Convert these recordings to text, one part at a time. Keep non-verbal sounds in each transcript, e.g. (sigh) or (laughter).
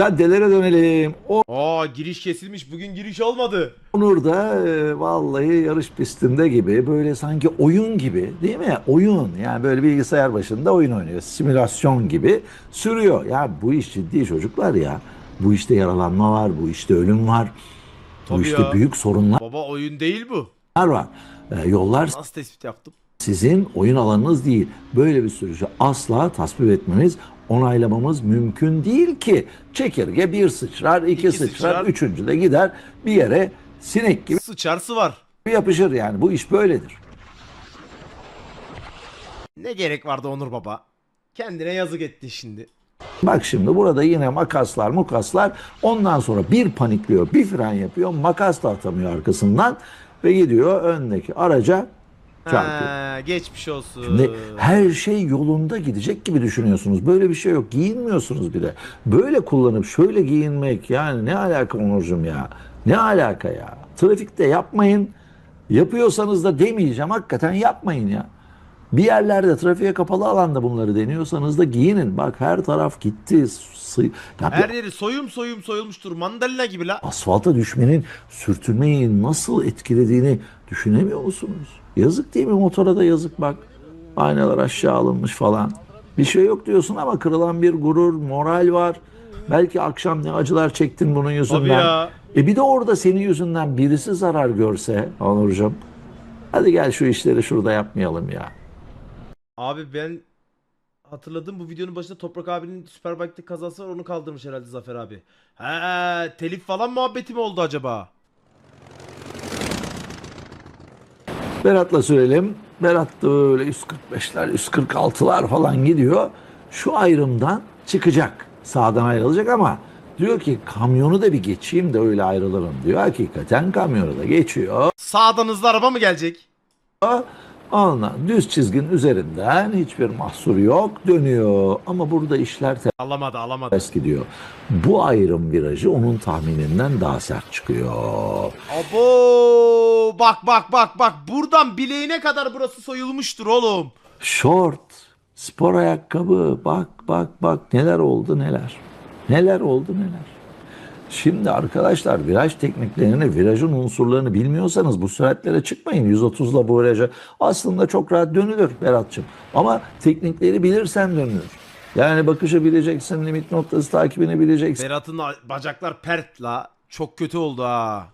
Caddelere dönelim. Aa giriş kesilmiş. Bugün giriş olmadı. Onur da e, vallahi yarış pistinde gibi böyle sanki oyun gibi değil mi? Oyun yani böyle bilgisayar başında oyun oynuyor. Simülasyon gibi sürüyor. Ya bu iş ciddi çocuklar ya. Bu işte yaralanma var, bu işte ölüm var. bu Tabii işte ya. büyük sorunlar Baba oyun değil bu. var. E, yollar Nasıl tespit yaptım? sizin oyun alanınız değil. Böyle bir sürücü asla tasvip etmemiz, onaylamamız mümkün değil ki. Çekirge bir sıçrar, iki, İki sıçrar, sıçrar. üçüncü de gider bir yere sinek gibi Sıçarsı var. yapışır yani. Bu iş böyledir. Ne gerek vardı Onur Baba? Kendine yazık etti şimdi. Bak şimdi burada yine makaslar mukaslar ondan sonra bir panikliyor bir fren yapıyor makas da atamıyor arkasından ve gidiyor öndeki araca çarpıyor. Ha, geçmiş olsun. Şimdi her şey yolunda gidecek gibi düşünüyorsunuz. Böyle bir şey yok. Giyinmiyorsunuz bile. Böyle kullanıp şöyle giyinmek yani ne alaka Onurcuğum ya? Ne alaka ya? Trafikte yapmayın. Yapıyorsanız da demeyeceğim. Hakikaten yapmayın ya. Bir yerlerde trafiğe kapalı alanda bunları deniyorsanız da giyinin. Bak her taraf gitti. Sı- Ya bir Her yeri soyum soyum soyulmuştur. Mandalina gibi la. asfalta düşmenin sürtünmeyi nasıl etkilediğini düşünemiyor musunuz? Yazık değil mi motora da yazık bak. Aynalar aşağı alınmış falan. Bir şey yok diyorsun ama kırılan bir gurur, moral var. Belki akşam ne acılar çektin bunun yüzünden. Tabii ya. E bir de orada senin yüzünden birisi zarar görse Onurcuğum. Hadi gel şu işleri şurada yapmayalım ya. Abi ben hatırladım bu videonun başında Toprak abinin Superbike'de kazası var onu kaldırmış herhalde Zafer abi. He telif falan muhabbeti mi oldu acaba? Berat'la sürelim. Berat da böyle 145'ler, 146'lar falan gidiyor. Şu ayrımdan çıkacak. Sağdan ayrılacak ama diyor ki kamyonu da bir geçeyim de öyle ayrılırım diyor. Hakikaten kamyonu da geçiyor. Sağdan hızlı araba mı gelecek? Ondan düz çizginin üzerinden hiçbir mahsur yok dönüyor. Ama burada işler Alamadı alamadı. ters gidiyor. Bu ayrım virajı onun tahmininden daha sert çıkıyor. Abo bak bak bak bak buradan bileğine kadar burası soyulmuştur oğlum. Short, spor ayakkabı bak bak bak neler oldu neler. Neler oldu neler. Şimdi arkadaşlar viraj tekniklerini, virajın unsurlarını bilmiyorsanız bu süratlere çıkmayın. 130'la bu viraja aslında çok rahat dönülür Berat'cığım. Ama teknikleri bilirsen dönülür. Yani bakışı bileceksin, limit noktası takibini bileceksin. Berat'ın bacaklar pert la. Çok kötü oldu ha.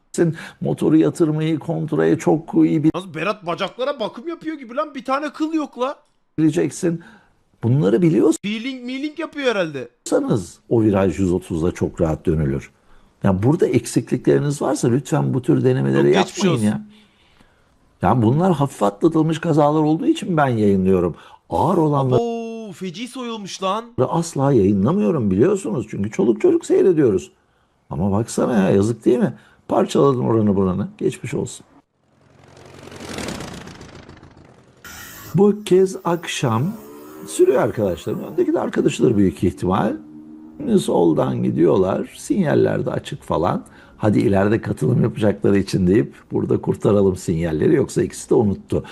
Motoru yatırmayı, kontrayı çok iyi Nasıl Berat bacaklara bakım yapıyor gibi lan bir tane kıl yok la. bileceksin. Bunları biliyorsanız Peeling meeling yapıyor herhalde. o viraj 130'da çok rahat dönülür. Yani burada eksiklikleriniz varsa lütfen bu tür denemeleri Yok, yapmayın ya. Yani bunlar hafif atlatılmış kazalar olduğu için ben yayınlıyorum. Ağır olanları Oo feci soyulmuş lan. asla yayınlamıyorum biliyorsunuz. Çünkü çoluk çocuk seyrediyoruz. Ama baksana ya yazık değil mi? Parçaladın oranı buranı. Geçmiş olsun. Bu kez akşam sürüyor arkadaşlarım. Öndeki de arkadaşları büyük ihtimal. Soldan gidiyorlar. Sinyaller de açık falan. Hadi ileride katılım yapacakları için deyip burada kurtaralım sinyalleri. Yoksa ikisi de unuttu.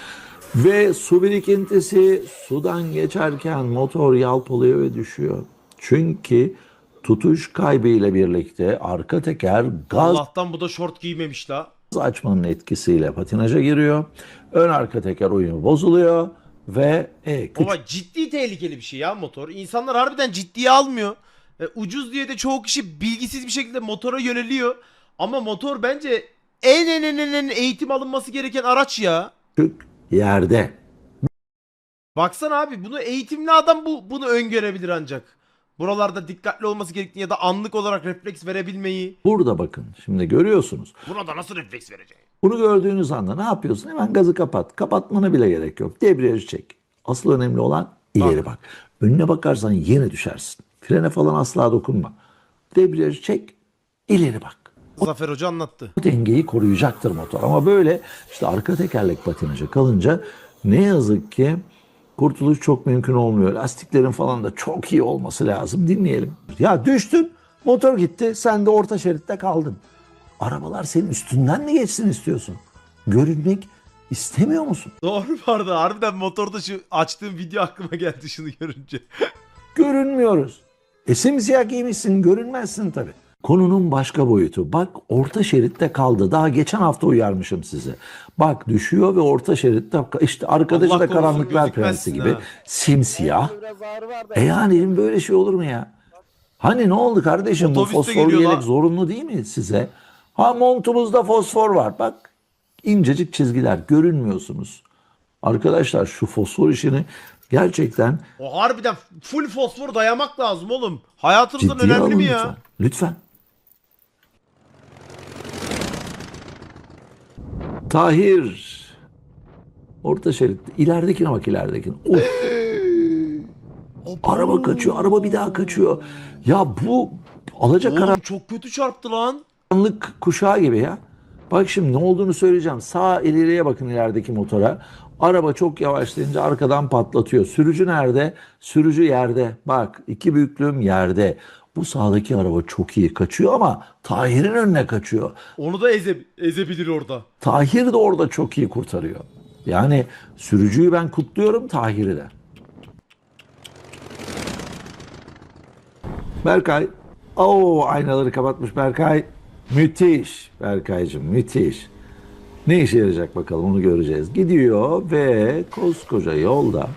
Ve su birikintisi sudan geçerken motor yalpalıyor ve düşüyor. Çünkü tutuş kaybıyla birlikte arka teker gaz Allah'tan bu da şort giymemiş la. açmanın etkisiyle patinaja giriyor. Ön arka teker uyumu bozuluyor ve e, küçük Baba ciddi tehlikeli bir şey ya motor. İnsanlar harbiden ciddiye almıyor. E, ucuz diye de çoğu kişi bilgisiz bir şekilde motora yöneliyor. Ama motor bence en en en en en eğitim alınması gereken araç ya. yerde Baksana abi bunu eğitimli adam bu bunu öngörebilir ancak. Buralarda dikkatli olması gerektiğini ya da anlık olarak refleks verebilmeyi. burada bakın şimdi görüyorsunuz. Buna da nasıl refleks verecek? Bunu gördüğünüz anda ne yapıyorsun? Hemen gazı kapat. Kapatmana bile gerek yok. Debriyajı çek. Asıl önemli olan ileri bak. Önüne bakarsan yine düşersin. Frene falan asla dokunma. Debriyajı çek, ileri bak. Zafer Hoca anlattı. Bu dengeyi koruyacaktır motor. Ama böyle işte arka tekerlek patinaja kalınca ne yazık ki kurtuluş çok mümkün olmuyor. Lastiklerin falan da çok iyi olması lazım. Dinleyelim. Ya düştün, motor gitti, sen de orta şeritte kaldın. Arabalar senin üstünden mi geçsin istiyorsun? Görünmek istemiyor musun? Doğru vardı. Harbiden motorda şu açtığım video aklıma geldi şunu görünce. (laughs) Görünmüyoruz. E simsiyah giymişsin görünmezsin tabii. Konunun başka boyutu. Bak orta şeritte kaldı. Daha geçen hafta uyarmışım sizi. Bak düşüyor ve orta şeritte işte arkadaşı Allah da karanlıklar prensi gibi ha. simsiyah. E yani böyle şey olur mu ya? Hani ne oldu kardeşim bu Otobüste fosfor geliyor yelek lan. zorunlu değil mi size? Ha montumuzda fosfor var bak. incecik çizgiler görünmüyorsunuz. Arkadaşlar şu fosfor işini gerçekten O harbiden full fosfor dayamak lazım oğlum. Hayatımızdan ciddiye önemli alın mi lütfen. ya? Lütfen. Tahir. Orta şerit. İleridekine bak ileridekine. Of. Araba kaçıyor. Araba bir daha kaçıyor. Ya bu alacakaranlık Oğlum çok kötü çarptı lan. kuşağı gibi ya. Bak şimdi ne olduğunu söyleyeceğim. Sağ ileriye bakın ilerideki motora. Araba çok yavaşlayınca arkadan patlatıyor. Sürücü nerede? Sürücü yerde. Bak iki büyüklüğüm yerde. Bu sağdaki araba çok iyi kaçıyor ama Tahir'in önüne kaçıyor. Onu da eze, ezebilir orada. Tahir de orada çok iyi kurtarıyor. Yani sürücüyü ben kutluyorum Tahir'i de. Berkay. Oo aynaları kapatmış Berkay. Müthiş Berkaycığım müthiş. Ne işe yarayacak bakalım onu göreceğiz. Gidiyor ve koskoca yolda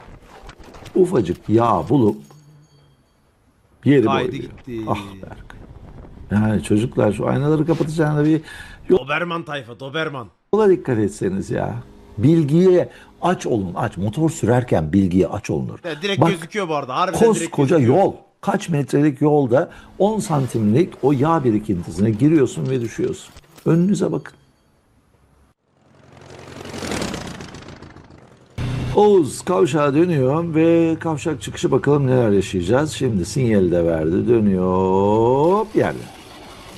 ufacık yağ bulup yeri Kaydı boyuyor. gitti. Ah Berkay. Yani çocuklar şu aynaları kapatacağına bir Doberman tayfa Doberman. Yola dikkat etseniz ya. Bilgiye aç olun aç. Motor sürerken bilgiye aç olunur. Ya direkt Bak, gözüküyor bu arada. Harbiden direkt Koskoca gözüküyor. yol. Kaç metrelik yolda 10 santimlik o yağ birikintisine giriyorsun ve düşüyorsun. Önünüze bakın. Oğuz kavşağa dönüyor ve kavşak çıkışı bakalım neler yaşayacağız. Şimdi sinyali de verdi. Dönüyor. Hop yerde.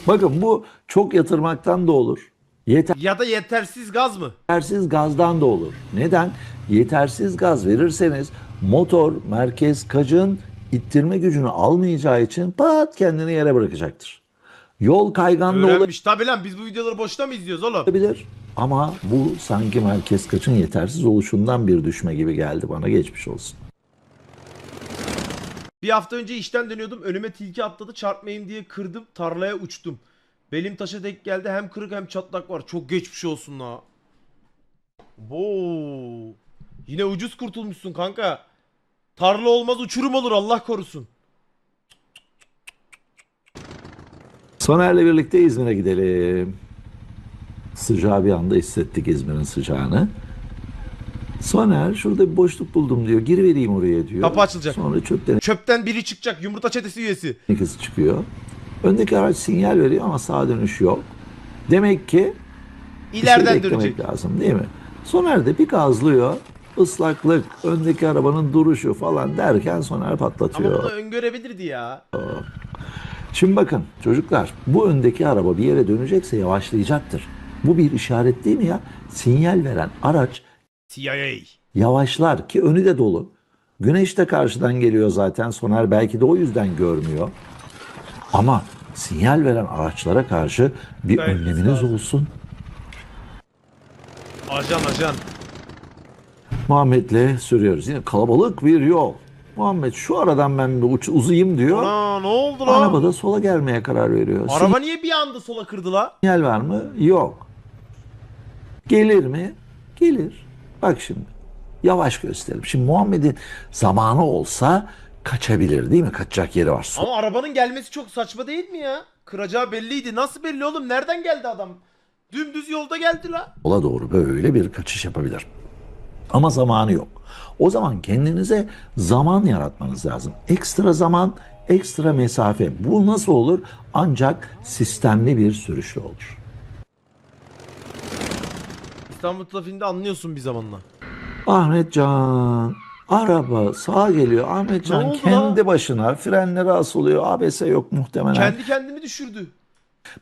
Bakın bu çok yatırmaktan da olur. Yeter. Ya da yetersiz gaz mı? Yetersiz gazdan da olur. Neden? Yetersiz gaz verirseniz motor merkez kacın ittirme gücünü almayacağı için pat kendini yere bırakacaktır. Yol kaygan da Öğrenmiş. Tabi lan biz bu videoları boşta mı izliyoruz oğlum? olabilir ama bu sanki merkez kaçın yetersiz oluşundan bir düşme gibi geldi bana geçmiş olsun. Bir hafta önce işten dönüyordum. Önüme tilki atladı. Çarpmayayım diye kırdım. Tarlaya uçtum. Belim taşa denk geldi. Hem kırık hem çatlak var. Çok geçmiş olsun la. Boo. Yine ucuz kurtulmuşsun kanka. Tarla olmaz uçurum olur Allah korusun. Soner'le birlikte İzmir'e gidelim. Sıcağı bir anda hissettik İzmir'in sıcağını. Soner şurada bir boşluk buldum diyor. Girivereyim oraya diyor. Kapı açılacak. Sonra çöpten Çöpten biri çıkacak. Yumurta çetesi üyesi. ikisi çıkıyor. Öndeki araç sinyal veriyor ama sağa dönüş yok. Demek ki bir şey İleriden beklemek dönecek. lazım değil mi? Soner de bir gazlıyor. Islaklık, öndeki arabanın duruşu falan derken Soner Ama patlatıyor. bunu öngörebilirdi ya. Şimdi bakın çocuklar bu öndeki araba bir yere dönecekse yavaşlayacaktır. Bu bir işaret değil mi ya? Sinyal veren araç CIA. yavaşlar ki önü de dolu. Güneş de karşıdan geliyor zaten. Soner belki de o yüzden görmüyor. Ama sinyal veren araçlara karşı bir Gayet önleminiz lazım. olsun. Ajan ajan. Muhammed'le sürüyoruz. Yine kalabalık bir yol. Muhammed şu aradan ben bir uç, uzayayım diyor. Ana ne oldu lan? Araba da sola gelmeye karar veriyor. Araba niye bir anda sola kırdı la? Sinyal var mı? Yok. Gelir mi? Gelir. Bak şimdi. Yavaş gösterelim. Şimdi Muhammed'in zamanı olsa kaçabilir değil mi? Kaçacak yeri var. Ama arabanın gelmesi çok saçma değil mi ya? Kıracağı belliydi. Nasıl belli oğlum? Nereden geldi adam? Dümdüz yolda geldi la. Sola doğru böyle bir kaçış yapabilir. Ama zamanı yok. O zaman kendinize zaman yaratmanız lazım. Ekstra zaman, ekstra mesafe. Bu nasıl olur? Ancak sistemli bir sürüşle olur. İstanbul trafiğinde anlıyorsun bir zamanla. Ahmetcan araba sağa geliyor. Ne Ahmetcan oldu kendi lan? başına frenleri asılıyor. ABS yok muhtemelen. Kendi kendini düşürdü.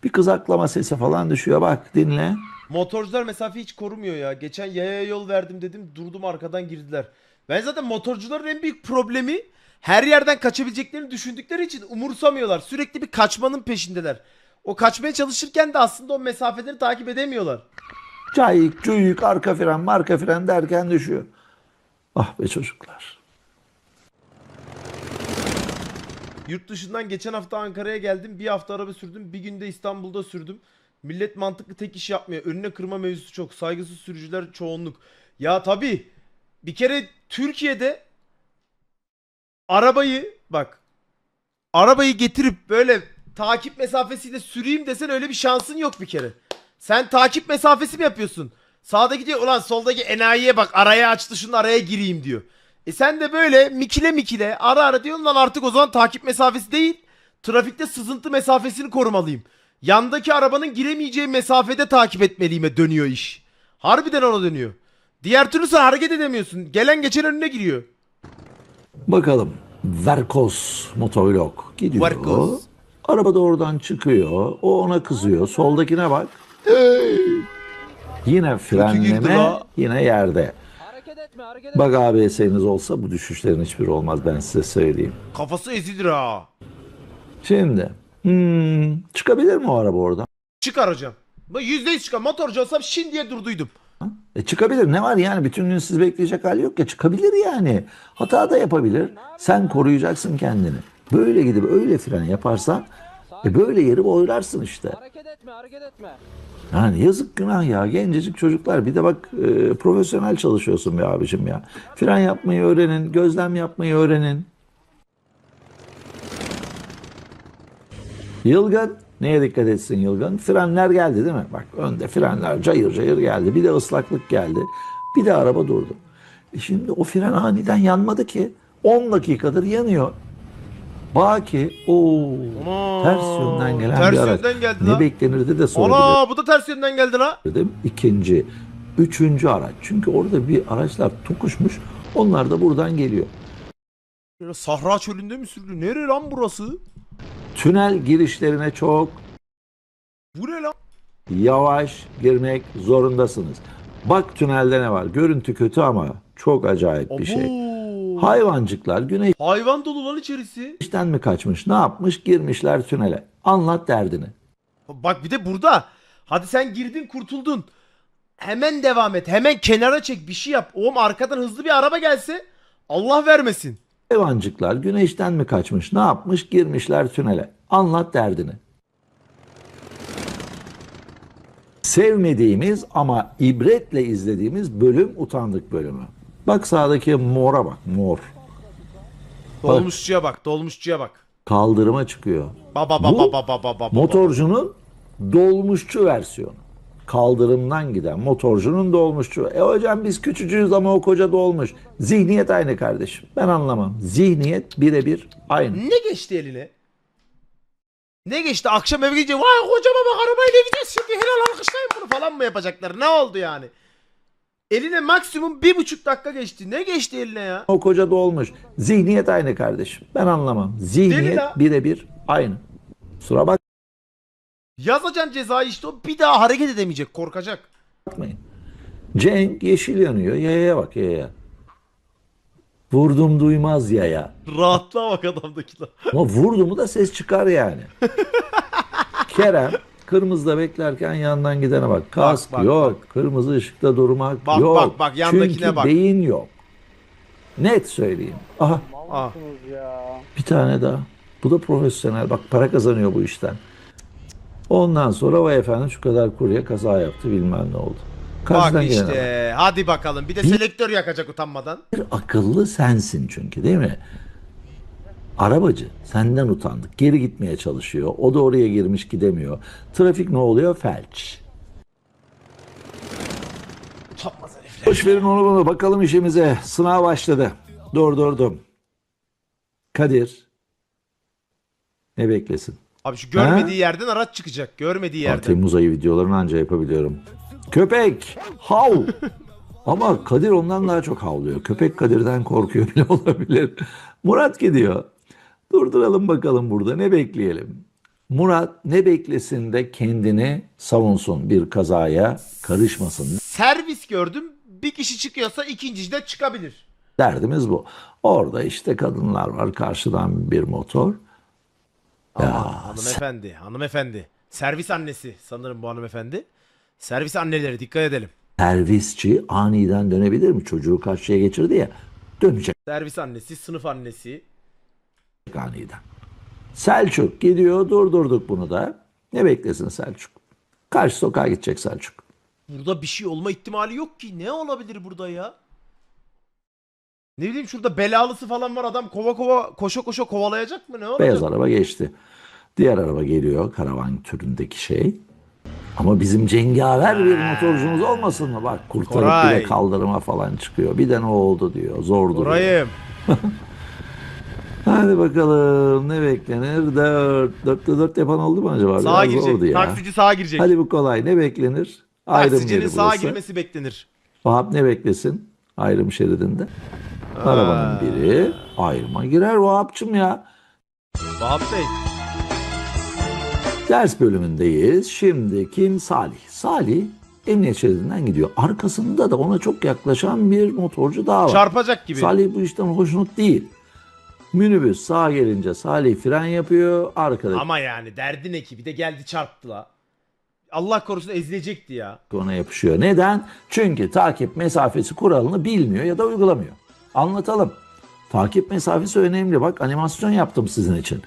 Bir kızaklama sesi falan düşüyor. Bak dinle. Motorcular mesafe hiç korumuyor ya. Geçen yaya yol verdim dedim durdum arkadan girdiler. Ben zaten motorcuların en büyük problemi her yerden kaçabileceklerini düşündükleri için umursamıyorlar. Sürekli bir kaçmanın peşindeler. O kaçmaya çalışırken de aslında o mesafeleri takip edemiyorlar. Cayık, cuyuk, arka fren, marka fren derken düşüyor. Ah be çocuklar. Yurt dışından geçen hafta Ankara'ya geldim. Bir hafta araba sürdüm. Bir günde İstanbul'da sürdüm. Millet mantıklı tek iş yapmıyor. Önüne kırma mevzusu çok. Saygısız sürücüler çoğunluk. Ya tabii. Bir kere Türkiye'de arabayı bak arabayı getirip böyle takip mesafesiyle süreyim desen öyle bir şansın yok bir kere. Sen takip mesafesi mi yapıyorsun? Sağdaki diyor ulan soldaki enayiye bak araya açtı şunun araya gireyim diyor. E sen de böyle mikile mikile ara ara diyorsun lan artık o zaman takip mesafesi değil. Trafikte sızıntı mesafesini korumalıyım. Yandaki arabanın giremeyeceği mesafede takip etmeliyime dönüyor iş. Harbiden ona dönüyor. Diğer türlü sen hareket edemiyorsun. Gelen geçen önüne giriyor. Bakalım. Verkos motovlog gidiyor. Verkos. Araba da oradan çıkıyor. O ona kızıyor. Soldakine bak. Yine frenleme yine yerde. Hareket etme hareket etme. Bak ABS'niz olsa bu düşüşlerin hiçbiri olmaz ben size söyleyeyim. Kafası ezilir ha. Şimdi hmm, çıkabilir mi o araba oradan? Çıkar hocam. Ben yüzde yüz çıkar. Motorcu olsam şimdiye durduydum. E çıkabilir. Ne var yani? Bütün gün siz bekleyecek hali yok ya. Çıkabilir yani. Hata da yapabilir. Sen koruyacaksın kendini. Böyle gidip öyle fren yaparsan e böyle yeri boylarsın işte. Hareket etme hareket etme. Yani yazık günah ya. Gencecik çocuklar. Bir de bak e, profesyonel çalışıyorsun be abicim ya. Fren yapmayı öğrenin. Gözlem yapmayı öğrenin. Yılgın. Neye dikkat etsin Yılgın? Frenler geldi değil mi? Bak önde frenler cayır cayır geldi. Bir de ıslaklık geldi. Bir de araba durdu. E şimdi o fren aniden yanmadı ki. 10 dakikadır yanıyor. Baki o ters yönden gelen ters bir araç. yönden geldi ne lan. beklenirdi de sordu Ana bu da ters yönden geldi la. dedim. İkinci, üçüncü araç. Çünkü orada bir araçlar tokuşmuş. Onlar da buradan geliyor. Böyle Sahra çölünde mi sürülüyor? Nere lan burası? Tünel girişlerine çok Bu ne lan? yavaş girmek zorundasınız. Bak tünelde ne var? Görüntü kötü ama çok acayip bir şey. Hayvancıklar Hayvan dolu lan içerisi. güneşten mi kaçmış? Ne yapmış? Girmişler tünele. Anlat derdini. Bak bir de burada. Hadi sen girdin kurtuldun. Hemen devam et. Hemen kenara çek bir şey yap. Oğlum arkadan hızlı bir araba gelse Allah vermesin. Hayvancıklar güneşten mi kaçmış? Ne yapmış? Girmişler tünele. Anlat derdini. Sevmediğimiz ama ibretle izlediğimiz bölüm utandık bölümü. Bak sağdaki mora bak mor. Dolmuşçuya bak, dolmuşçuya bak. Kaldırıma çıkıyor. Baba baba baba baba baba. Motorcunun dolmuşçu versiyonu. Kaldırımdan giden motorcunun dolmuşçu. E hocam biz küçücüğüz ama o koca dolmuş. Zihniyet aynı kardeşim. Ben anlamam. Zihniyet birebir aynı. Ne geçti eline? Ne geçti? Akşam eve gidince vay kocama bak arabayla gideceğiz şimdi helal alkışlayın bunu falan mı yapacaklar? Ne oldu yani? Eline maksimum bir buçuk dakika geçti. Ne geçti eline ya? O koca dolmuş. Zihniyet aynı kardeşim. Ben anlamam. Zihniyet la. birebir aynı. Kusura Yazacaksın cezayı işte o bir daha hareket edemeyecek korkacak. bakmayın. Cenk yeşil yanıyor. Yayaya bak yaya. Vurdum duymaz yaya. Rahatlığa bak adamdaki la. Ama vurdu mu da ses çıkar yani. (laughs) Kerem kırmızıda beklerken yandan gidene bak. Kask bak, yok. Kırmızı ışıkta durmak Bak, yok. bak, bak, yandakine Çünkü bak. beyin yok. Net söyleyeyim. Aha Ah. bir tane daha. Bu da profesyonel. Bak para kazanıyor bu işten. Ondan sonra vay efendim şu kadar kurye kaza yaptı bilmem ne oldu. Karşıdan Bak gelene bak. işte hadi bakalım bir de selektör yakacak utanmadan. Bir akıllı sensin çünkü değil mi? Arabacı senden utandık. Geri gitmeye çalışıyor. O da oraya girmiş gidemiyor. Trafik ne oluyor? Felç. Boş verin onu bunu. Bakalım işimize. Sınav başladı. Durdurdum. Kadir. Ne beklesin? Abi şu görmediği yerden araç çıkacak. Görmediği yerden. Temmuz ayı videolarını anca yapabiliyorum. Köpek! Hav! (laughs) Ama Kadir ondan daha çok havlıyor. Köpek Kadir'den korkuyor bile (laughs) olabilir. Murat gidiyor. Durduralım bakalım burada ne bekleyelim. Murat ne beklesin de kendini savunsun bir kazaya karışmasın. Servis gördüm. Bir kişi çıkıyorsa ikincisi de çıkabilir. Derdimiz bu. Orada işte kadınlar var karşıdan bir motor. Hanımefendi, hanımefendi. Servis annesi sanırım bu hanımefendi. Servis anneleri dikkat edelim. Servisçi aniden dönebilir mi? Çocuğu karşıya geçirdi ya. Dönecek Servis annesi, sınıf annesi. Aniden. Selçuk gidiyor durdurduk bunu da. Ne beklesin Selçuk? Karşı sokağa gidecek Selçuk. Burada bir şey olma ihtimali yok ki. Ne olabilir burada ya? Ne bileyim şurada belalısı falan var adam kova kova koşa koşa kovalayacak mı ne olacak? Beyaz araba geçti. Diğer araba geliyor karavan türündeki şey. Ama bizim cengaver bir motorcumuz olmasın mı? Bak kurtarıp Koray. bile kaldırıma falan çıkıyor. Bir de ne oldu diyor. Zor duruyor. (laughs) Hadi bakalım ne beklenir? Dört. Dörtte dört yapan oldu mu acaba? Sağa Biraz zordu girecek. ya. Taksici sağa girecek. Hadi bu kolay. Ne beklenir? Ayrım Taksicinin yeri sağa burası. girmesi beklenir. Vahap ne beklesin? Ayrım şeridinde. Arabanın biri ayrıma girer Vahap'cım ya. Vahap Bey. Ders bölümündeyiz. Şimdi kim? Salih. Salih emniyet şeridinden gidiyor. Arkasında da ona çok yaklaşan bir motorcu daha var. Çarpacak gibi. Salih bu işten hoşnut değil. Minibüs sağa gelince Salih fren yapıyor. Arkadaki Ama yani derdin ekibi de geldi çarptı la. Allah korusun ezilecekti ya. ona yapışıyor. Neden? Çünkü takip mesafesi kuralını bilmiyor ya da uygulamıyor. Anlatalım. Takip mesafesi önemli. Bak animasyon yaptım sizin için.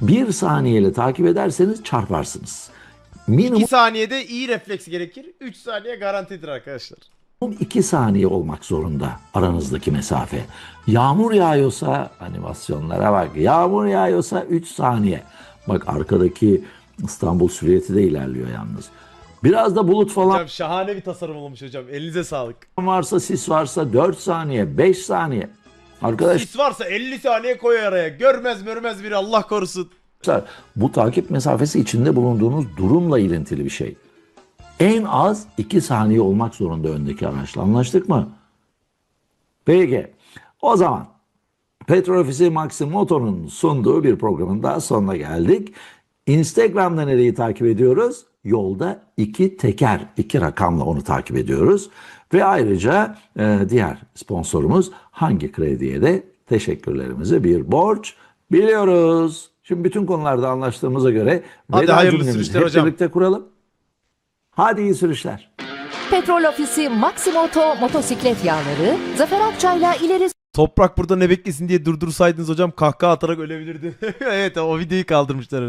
Bir saniyeyle takip ederseniz çarparsınız. Minimum 2 saniyede iyi refleks gerekir. 3 saniye garantidir arkadaşlar. 2 saniye olmak zorunda aranızdaki mesafe. Yağmur yağıyorsa animasyonlara bak. Yağmur yağıyorsa 3 saniye. Bak arkadaki İstanbul süriyeti de ilerliyor yalnız. Biraz da bulut falan Hocam şahane bir tasarım olmuş hocam. Elinize sağlık. varsa sis varsa 4 saniye 5 saniye. Arkadaşlar Sis varsa 50 saniye koy araya. Görmez görmez biri Allah korusun. bu takip mesafesi içinde bulunduğunuz durumla ilintili bir şey. En az 2 saniye olmak zorunda öndeki araçla anlaştık mı? Peki o zaman Petrol Ofisi Maxim Moto'nun sunduğu bir programın daha sonuna geldik. Instagram'da nereyi takip ediyoruz? Yolda iki teker, iki rakamla onu takip ediyoruz. Ve ayrıca e, diğer sponsorumuz Hangi Kredi'ye de teşekkürlerimizi bir borç biliyoruz. Şimdi bütün konularda anlaştığımıza göre Hadi hayırlı sürüşler hocam. birlikte kuralım. Hadi iyi sürüşler. Petrol Ofisi Maximoto motosiklet yağları Zafer Akçay'la ileri Toprak burada ne beklesin diye durdursaydınız hocam kahkaha atarak ölebilirdi. (laughs) evet o videoyu kaldırmışlar.